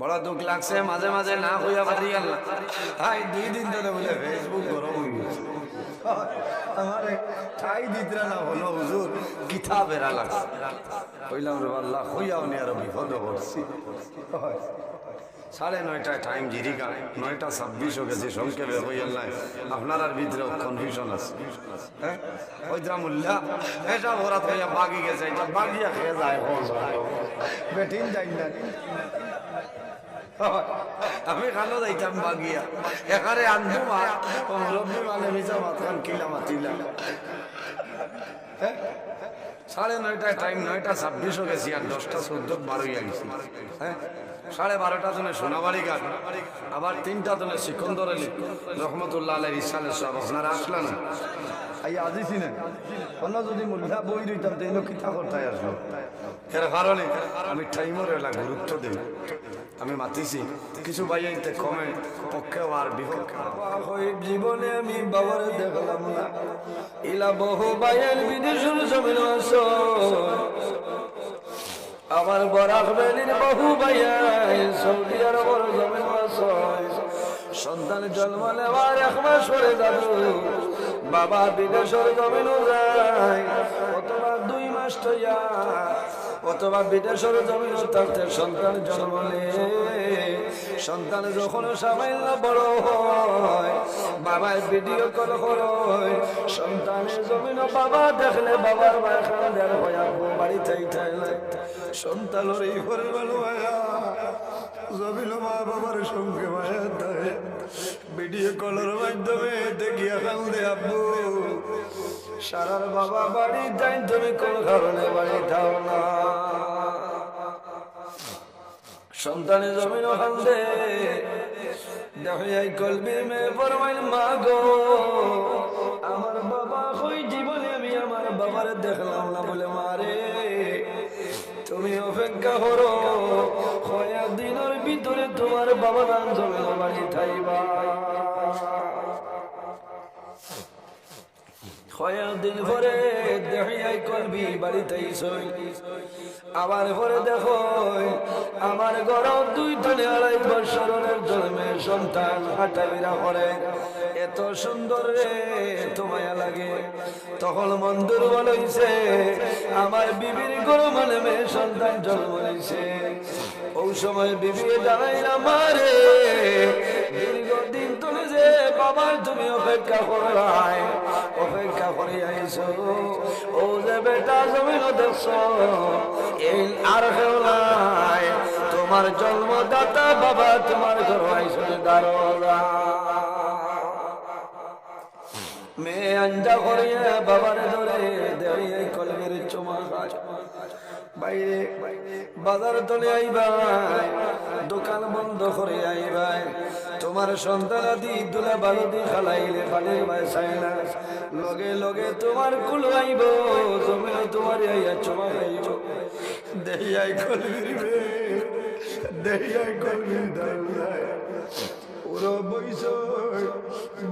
বড় দুঃখ লাগছে, মাঝে মাঝে না হইয়া পারি আল্লাহ। তাই দুই দিন ধরে বলে ফেসবুক গরম হয়ে গেছে। আমার বেড়া লাগছে হইয়াও সাড়ে নয়টায় টাইম নয়টা ছাব্বিশ হয়ে গেছে, সংক্ষেপে আপনার ভিতরে কনফিউশন আছে। হ্যাঁ? হইয়া বাগি গেছে, এটা বাগিয়া খেয়ে যায় বেটিন যাই আমি খানো যাইতাম বাগিয়া। এখানে আনব মা। মানে মিজা মাথান কিলা মাতিলাম হ্যাঁ? সাড়ে নয়টায় টাইম নয়টা ছাব্বিশ হয়ে গেছি আর দশটা চোদ্দ বারোই গেছি হ্যাঁ সাড়ে বারোটা জনে সোনাবাড়ি ঘাট আবার তিনটা জনে সিকন্দর আলী রহমতুল্লাহ আলের ইসালের সব আপনারা আসলে না আই, আজি চিনেন অন্য যদি মূল্যা বই রইতাম তো এলো কিতা করতাই আসলো? এর কারণে আমি টাইমর এলা গুরুত্ব দিই আমি মাতিছি। কিছু ভাইয়াইতে কমে পক্ষে আর বিপক্ষে জীবনে আমি বাবার দেখলাম না। ইলা বহু ভাইয়ের বিদেশের জমিন আমার বরাক বেলির বহু ভাইয়াই সৌদি আরবের জমিন সন্তান জন্ম নেওয়ার এক মাস পরে দাদু বাবা বিদেশের জমিন যায়। অথবা দুই মাস তৈয়া অথবা বিদেশের জমিন তাতে সন্তান জন্ম সন্তান যখন সামান্য বড় হয় বাবা ভিডিও কল হয় সন্তানের জমিন বাবা দেখলে বাবার খান্দার হয়া। বাড়ি থাই সন্তানের এই ঘরে ভালো হয়া জমিন মা বাবার সঙ্গে দেয়। ভিডিও কলের মাধ্যমে দেখিয়া কান্দে আব্বু। সারার বাবা বাড়ি যাই তুমি কোন কারণে বাড়ি থাও না। সন্তানের জমিন কান্দে দেখাই কলবির মেয়ে ফরমাইল মা গো। আমার বাবা কই জীবনে আমি আমার বাবার দেখলাম না বলে মারে তুমি অপেক্ষা করো। কয়া দিনের ভিতরে তোমার বাবা নাম জমিন বাড়ি থাইবা আমার ঘর দুই তলে আড়াই বছরের জন্মে সন্তান হাঁটাবিরা করে। এত সুন্দর রে, তোমায় লাগে। তখন মন দুর্বল হইছে আমার বিবির গরু মানে মেয়ে সন্তান জন্ম নিছে ওই সময় বিবি জানাইলাম মারে দীর্ঘদিন তুমি যে বাবার তুমি অপেক্ষা করাই অপেক্ষা করে আইছো ও যে বেটা জমিন দেখছ, এই আর কেউ নাই। তোমার জন্মদাতা বাবা তোমার ঘর আইসো দারোগা আঞ্জা কলমের চুমা দোকান বন্ধ করে আইবাই। তোমার সন্তান আদি দুলা বালদি খালাইলে পানির বাই চাই না। লগে লগে তোমার কুল আইব জমে তোমার আইয়া চমা খাইব। দেহিয়াই কলবির দেহিয়াই কলবির দাউলাই ওরা বইস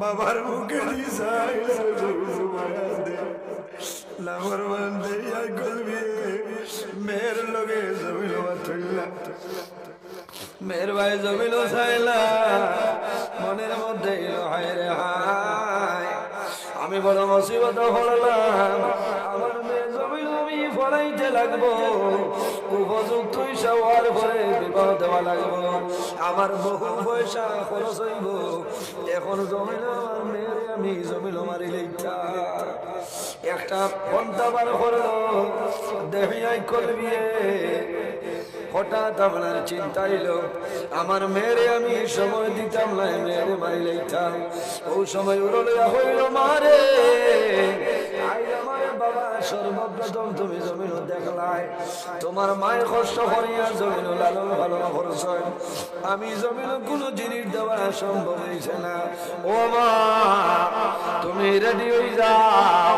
বাবার মুখে লাভর মান দেহিয়াই কলবি মেয়ের লগে জমিল মাথুল্লা মেয়ের ভাই জমিল চাইলা মনের মধ্যে হায় রে হায়। আমি বড় মুসিবত হলাম ফলাইতে লাগবো। উপযুক্ত হওয়ার পরে বিবাহ দেওয়া লাগবো। আমার বহু পয়সা খরচ হইব। এখন জমিল আমার মেয়ের আমি জমিল মারি লেখা একটা পন্থা বার করল। দেহিয়াই করবি হঠাৎ আপনার চিন্তা এলো। আমার মেয়েরে আমি সময় দিতাম না মেয়েরে মারি লাইতাম ওই সময় উড়লে হইল মারে। বাবা সর্বপ্রথম তুমি জমিন দেখলাই। তোমার মায়ের কষ্ট জমিন লালন আমি জমিন জিনিস দেওয়া সম্ভব হয়েছে না। ও মা, তুমি রেডি হয়ে যাও।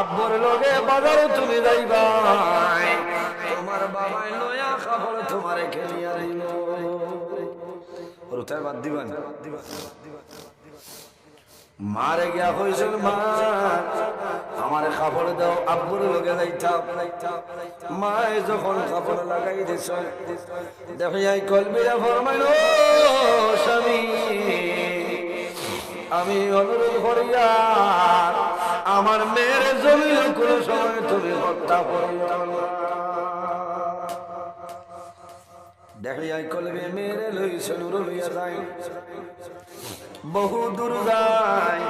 আব্বর লগে বাজারে তুমি যাইবাই তোমার বাবাই নয়া খাবার তোমার খেলিয়া রুতায় বাদ দিবান মারে গিয়া হয়েছিল মা আমার কাপড় দাও, আব্বুর লগে যাইতাম যখন কাপড় লাগাই দিছ দেখিয়াই কলবিরা ফরমাইল, স্বামী, আমি অনুরোধ করিয়া, আমার মেয়ের জমিন কোন সময় তুমি হত্যা করিয়া দেখিয়াই কলবে মেরে লইছে, নুর লইয়া যায়। বহু দূর যায়,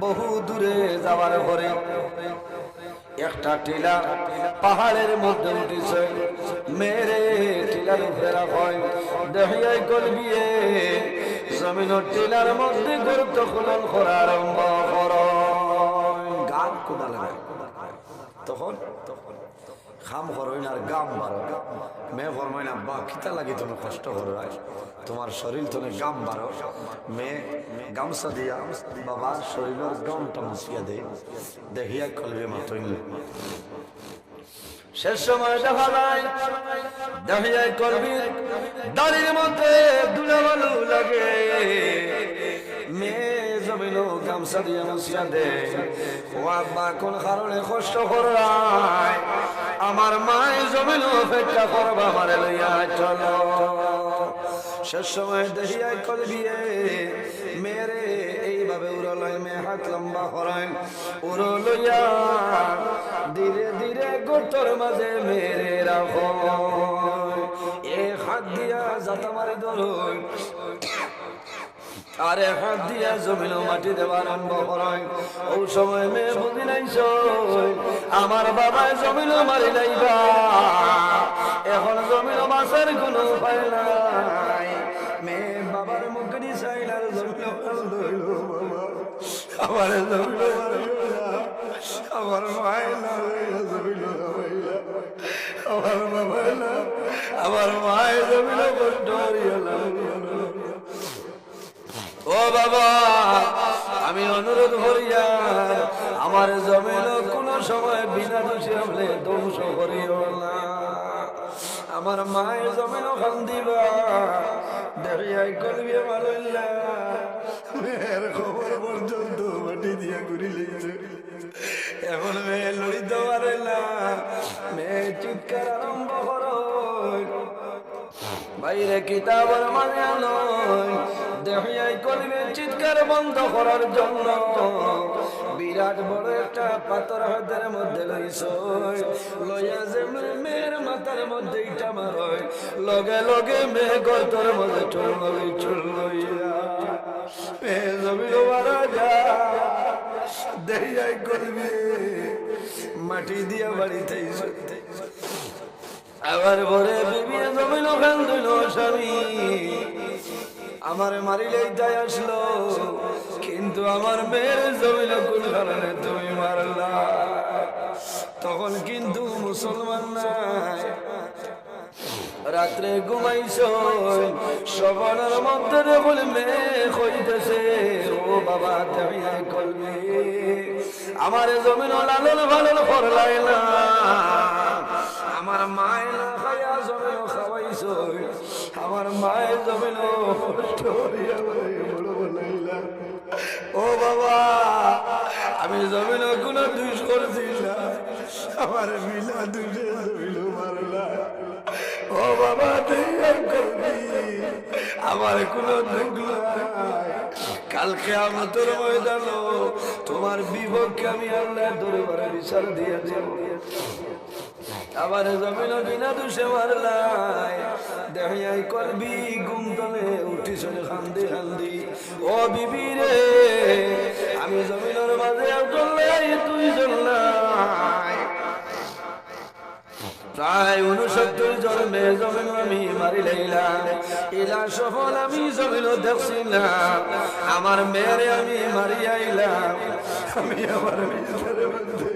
বহু দূরে যাওয়ার পরে একটা টিলা পাহাড়ের মধ্যে উঠেছে। মেরে টিলার উপরে হয় দেখিয়াই কলবিয়ে জমিনের টিলার মধ্যে গুরুত্ব খনন করা আরম্ভ কর। গান কোদা লাগে তখন খাম হরইন আর গাম বারো মে ফরমাইন আব্বা খিতা লাগি তুমি কষ্ট করো তোমার শরীর তুমি গাম বারো মে গামছা দিয়া বাবা শরীরের গামটা মুছিয়া দে। দেখিয়া কলবে মাতইন। শেষ সময় দেখা যায় দেখিয়া কলবি। দাড়ির মধ্যে দুলাবালু লাগে। মেয়ে জমিল গামছা দিয়ে মুছিয়া দে। ও আব্বা, কোন কারণে কষ্ট করায় আমার মায় জমিল অপেক্ষা করবা, আমারে লইয়া চলো। শেষ সময় দেখিয়াই করে দিয়ে মেরে এইভাবে উড়ো লয় মেয়ে হাত লম্বা করায় উড়ো লইয়া ধীরে ধীরে গোটর মাঝে মেরে রাখো। এ হাত দিয়া যাতা মারি ধরুন আরে হাত দিয়া জমিল মাটি দেবার আরম্ভ করায় ও সময় মেয়ে বুঝি নাই আমার বাবা জমিল মারি লাইবা এখন জমিল মাছের কোনো উপায় নাই। মেয়ে বাবার মুখে চাইলার বাবা আমার আমার মায়ের আমার বাবা আমার মায়ের জমিল কষ্ট ও বাবা, আমি অনুরোধ করিয়া আমার জমিন কোন সময় বিনা দোষী হলে ধ্বংস করিও না। আমার মায়ের জমিন খান দিবা দেখিয়াই করবি মালিল্লা মেয়ের খবর পর্যন্ত দিয়া ঘুরি লেগেছে এখন মেয়ে লড়িতে পারে মেয়ে চিৎকার আরম্ভ করো। বাইরে কিতাবের মানে চিৎকার বন্ধ করার জন্য বিরাট বড় একটা পাথর হাতের মধ্যে যে মেয়ের মাথার মধ্যে লগে লগে মেয়ে গর্তর মধ্যে চুল লই চুল কলিবে মাটি দিয়া বাড়িতে আবার ভরে বিবি জমিল খান দিল স্বামী। আমার মারিলেই তাই আসলো, কিন্তু আমার মেয়ের জমিল কোন কারণে তুমি মারলা। তখন কিন্তু মুসলমান নাই। রাত্রে ঘুমাইছ সবার মধ্যে মেয়ে হইতেছে। ও বাবা, তুমি করবে আমার জমিন লালন ভালন করলাই না। আমার মায় না আমার মায়ের জমিন ও বাবা, আমি জমিন কোনো দুষ করছি না। আমার মিলা দুষে জমিন মারলা। ও বাবা তুই আমার কোনো কালকে আমার তোর ময়দান তোমার বিপক্ষে আমি আল্লাহ দরবারে বিচার দিয়ে দেব। আবার জমিন বিনা দুষে মারলাই। দেখাই করবি গুম তলে, উঠিস খান্দি খান্দি ও বিবি রে, আমি জমিনের মাঝে চললাই তুই চললাই প্রায় উনসত্তর জন্মে জমিন আমি মারি লাইলাম। এলা সফল আমি জমিন দেখছি না। আমার মেয়েরে আমি মারি আইলাম। আমি আমার মেয়ের মধ্যে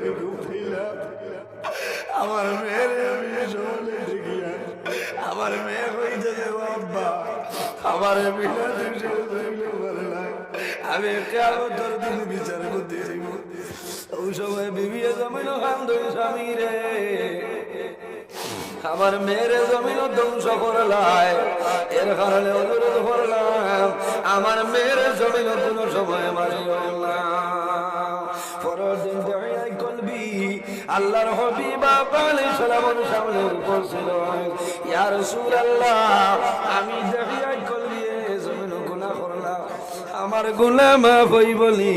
আমার মেয়েরে আমি আমার মেয়ে হইতে দেব আব্বা আমার বিনা আমি কেমন তোর দিন বিচার করতে যাইব। ওই সময় বিবিয়ে জমিন খান দুই স্বামী রে। আমার মেয়ের জমিন ধ্বংস করলাই এর এর কারণে অনুরোধ করলাম, আমার মেয়ের জমিন কোনো সময় মারিও না। আল্লাহর হবিবা আলাইহিস সালামের সামনে উপস্থিত ইয়া রাসূলুল্লাহ, আমি দেখাই কলবি জমিন গুনাহ করলাম আমার মাফ হই বলি।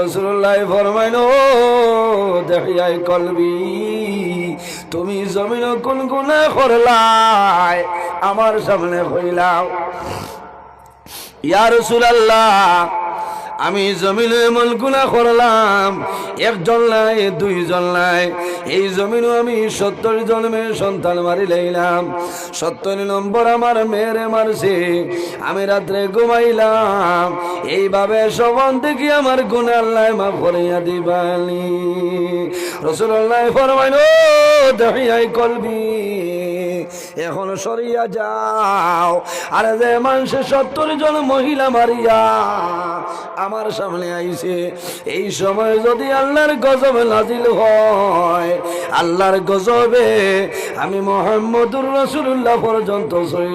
রাসূলুল্লাহ ফরমাইন ও দেখাই কলবি তুমি জমিন কোন গুনাহ করলাই? আমার সামনে হইলাও। ইয়া রাসূলুল্লাহ আমি জমিনে এমন গুণা করলাম, একজন নাই, দুইজন নাই। এই জমিনও আমি সত্তর জন্মের সন্তান মারি লাইলাম। সত্তর নম্বর আমার মেয়েরে মারছে, আমি রাত্রে ঘুমাইলাম। এইভাবে সবন দেখি আমার গুণা আল্লাহ মা ফরিয়া দিবানি। রসুল্লাহ ফরমাইন দেখাই কলবি। এখন সরিয়া যাও। আরে যে মানুষে সত্তর জন মহিলা মারিয়া আমার সামনে আইছে, এই সময় যদি আল্লাহর গজবে নাজিল হয়, আল্লাহর গজবে আমি মোহাম্মদুর রসুল্লাহ পর্যন্ত চলে